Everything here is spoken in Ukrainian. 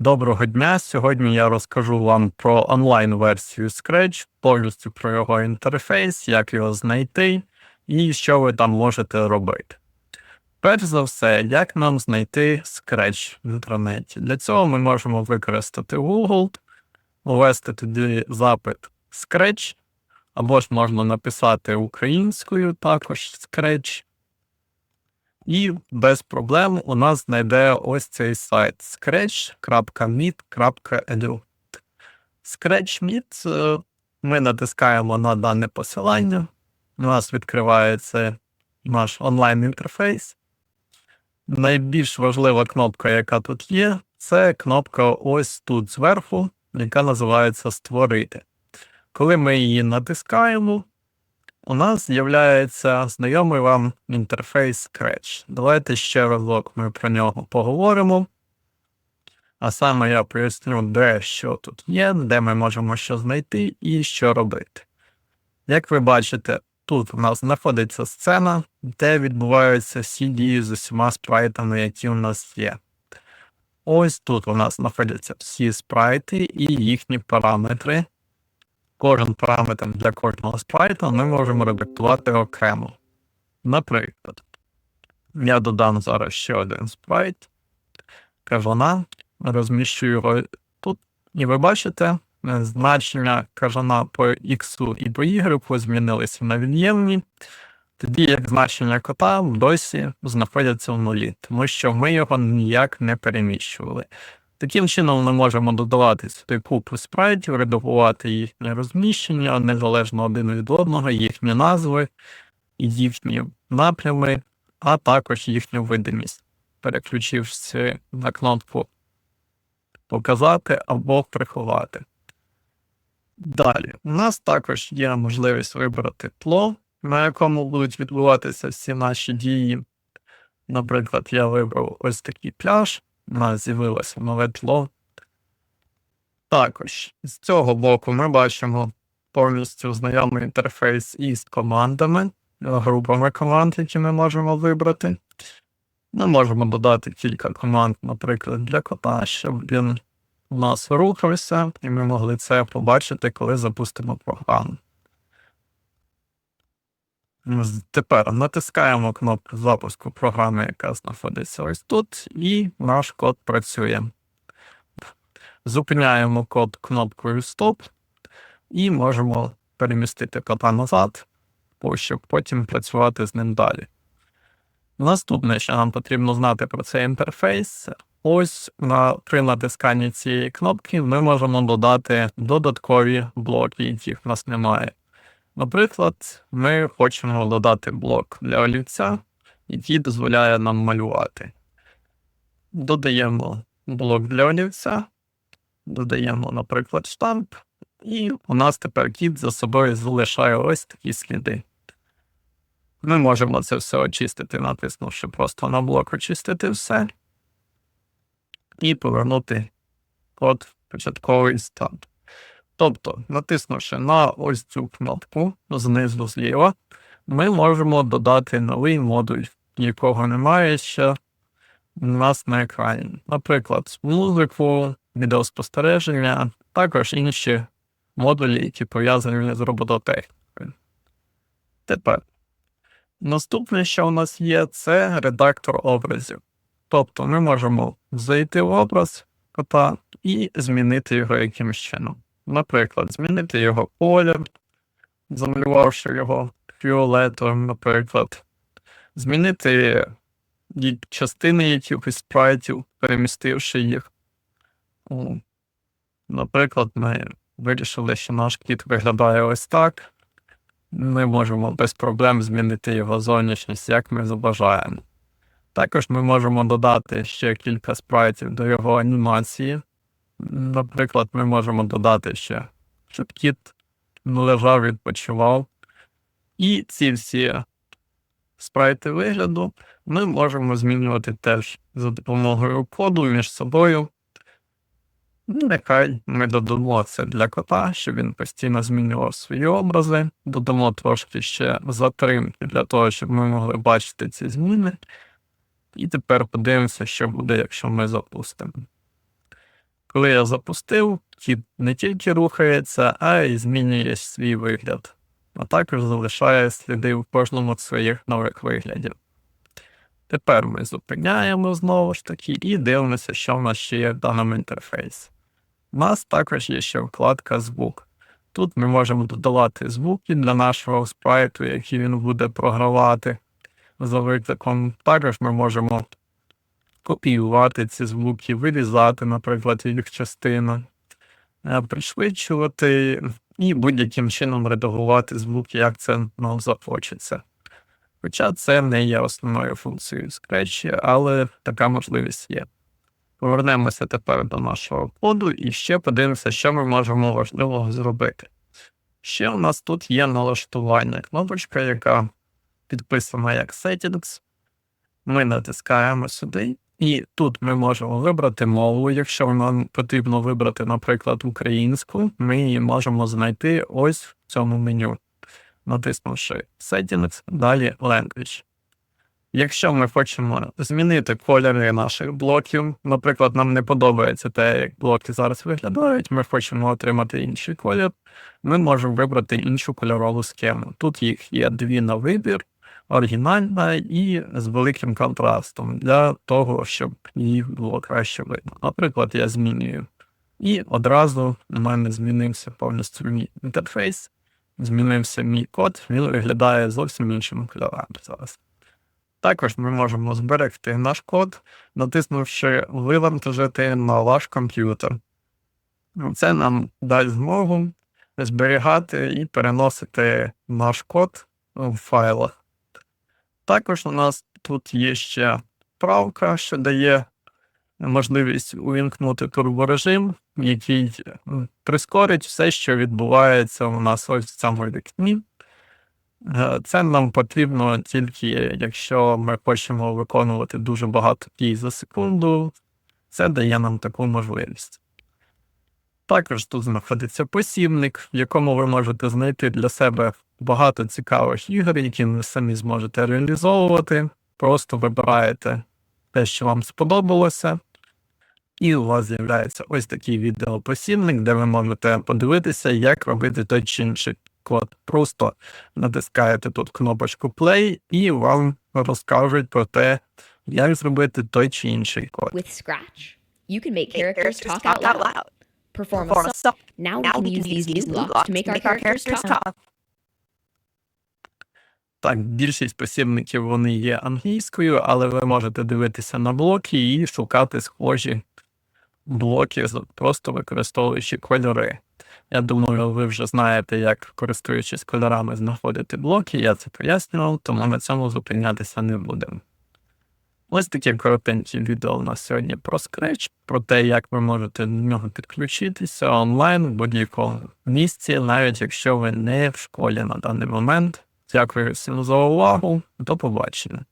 Доброго дня! Сьогодні я розкажу вам про онлайн-версію Scratch, повністю про його інтерфейс, як його знайти і що ви там можете робити. Перш за все, як нам знайти Scratch в інтернеті? Для цього ми можемо використати Google, ввести туди запит Scratch, або ж можна написати українською також Scratch. І без проблем у нас знайде ось цей сайт scratch.meet.edu. ScratchMeet е, ми натискаємо на дане посилання. У нас відкривається наш онлайн-інтерфейс. Найбільш важлива кнопка, яка тут є, це кнопка ось тут зверху, яка називається Створити. Коли ми її натискаємо, у нас з'являється знайомий вам інтерфейс Scratch. Давайте ще разок ми про нього поговоримо. А саме я поясню, де що тут є, де ми можемо що знайти і що робити. Як ви бачите, тут у нас знаходиться сцена, де відбуваються всі дії з усіма спрайтами, які у нас є. Ось тут у нас знаходяться всі спрайти і їхні параметри, кожен параметр для кожного спрайта ми можемо редактувати окремо. Наприклад, я додам зараз ще один спрайт, кажана, розміщу його тут, і ви бачите, значення кажана по X і по Y змінилися на від'ємні, тоді як значення кота досі знаходяться в нулі, тому що ми його ніяк не переміщували. Таким чином ми можемо додавати сюди купу спрайтів, редагувати їхнє розміщення незалежно один від одного, їхні назви, їхні напрями, а також їхню видимість, переключивши на кнопку Показати або приховати. Далі, у нас також є можливість вибрати тло, на якому будуть відбуватися всі наші дії. Наприклад, я вибрав ось такий пляж у нас з'явилося нове тло. Також з цього боку ми бачимо повністю знайомий інтерфейс із командами, групами команд, які ми можемо вибрати. Ми можемо додати кілька команд, наприклад, для кота, щоб він у нас рухався, і ми могли це побачити, коли запустимо програму. Тепер натискаємо кнопку запуску програми, яка знаходиться ось тут, і наш код працює. Зупиняємо код кнопкою Стоп і можемо перемістити кота назад, щоб потім працювати з ним далі. Наступне, що нам потрібно знати про цей інтерфейс, ось на, при натисканні цієї кнопки ми можемо додати додаткові блоки, яких в нас немає. Наприклад, ми хочемо додати блок для олівця, який дозволяє нам малювати. Додаємо блок для олівця, додаємо, наприклад, штамп, і у нас тепер кіт за собою залишає ось такі сліди. Ми можемо це все очистити, натиснувши просто на блок очистити все і повернути код в початковий стан. Тобто, натиснувши на ось цю кнопку знизу зліва, ми можемо додати новий модуль, якого немає ще у нас на екрані. Наприклад, музику, відеоспостереження, також інші модулі, які пов'язані з робототехнікою. Тепер, наступне, що у нас є, це редактор образів. Тобто ми можемо зайти в образ кота і змінити його якимось чином. Наприклад, змінити його колір, замалювавши його фіолетовим, наприклад, змінити частини якихось спрайтів, перемістивши їх. Наприклад, ми вирішили, що наш кіт виглядає ось так. Ми можемо без проблем змінити його зовнішність, як ми забажаємо. Також ми можемо додати ще кілька спрайтів до його анімації. Наприклад, ми можемо додати ще, щоб кіт лежав, відпочивав. І ці всі спрайти вигляду ми можемо змінювати теж за допомогою коду між собою. Нехай ми додамо це для кота, щоб він постійно змінював свої образи. Додамо трошки ще затримки для того, щоб ми могли бачити ці зміни. І тепер подивимося, що буде, якщо ми запустимо. Коли я запустив, кіт не тільки рухається, а й змінює свій вигляд, а також залишає сліди в кожному з своїх нових виглядів. Тепер ми зупиняємо знову ж таки і дивимося, що в нас ще є в даному інтерфейсі. У нас також є ще вкладка звук. Тут ми можемо додавати звуки для нашого спрайту, які він буде програвати за викликом. Також ми можемо копіювати ці звуки, вирізати, наприклад, їх частину, е, пришвидшувати і будь-яким чином редагувати звуки, як це нам захочеться. Хоча це не є основною функцією Scratch, але така можливість є. Повернемося тепер до нашого коду і ще подивимося, що ми можемо важливого зробити. Ще у нас тут є налаштування кнопочка, яка підписана як Settings. Ми натискаємо сюди, і тут ми можемо вибрати мову. Якщо нам потрібно вибрати, наприклад, українську, ми її можемо знайти ось в цьому меню, натиснувши Settings, далі Language. Якщо ми хочемо змінити кольори наших блоків, наприклад, нам не подобається те, як блоки зараз виглядають, ми хочемо отримати інший колір, ми можемо вибрати іншу кольорову схему. Тут їх є дві на вибір, оригінальна і з великим контрастом для того, щоб її було краще видно. Наприклад, я змінюю. І одразу у мене змінився повністю мій інтерфейс, змінився мій код, він виглядає зовсім іншими кольорами зараз. Також ми можемо зберегти наш код, натиснувши вивантажити на ваш комп'ютер. Це нам дасть змогу зберігати і переносити наш код в файлах. Також у нас тут є ще правка, що дає можливість увімкнути турборежим, який прискорить все, що відбувається у нас ось в цьому вікні. Е, Це нам потрібно тільки, якщо ми хочемо виконувати дуже багато дій за секунду, це дає нам таку можливість. Також тут знаходиться посібник, в якому ви можете знайти для себе багато цікавих ігор, які ви самі зможете реалізовувати. Просто вибираєте те, що вам сподобалося, і у вас з'являється ось такий відеопосібник, де ви можете подивитися, як робити той чи інший код. Просто натискаєте тут кнопочку Play, і вам розкажуть про те, як зробити той чи інший код. With Scratch, you can make characters talk out loud, perform a Perform a song. song. Now we Now can we can use these these new new blocks blocks to make our characters talk. Так, більшість посібників вони є англійською, але ви можете дивитися на блоки і шукати схожі блоки, просто використовуючи кольори. Я думаю, ви вже знаєте, як користуючись кольорами знаходити блоки. Я це пояснював, тому на цьому зупинятися не будемо. Ось таке коротеньке відео у нас сьогодні про Scratch, про те, як ви можете до нього підключитися онлайн в будь-якому місці, навіть якщо ви не в школі на даний момент. Дякую всім за увагу. До побачення.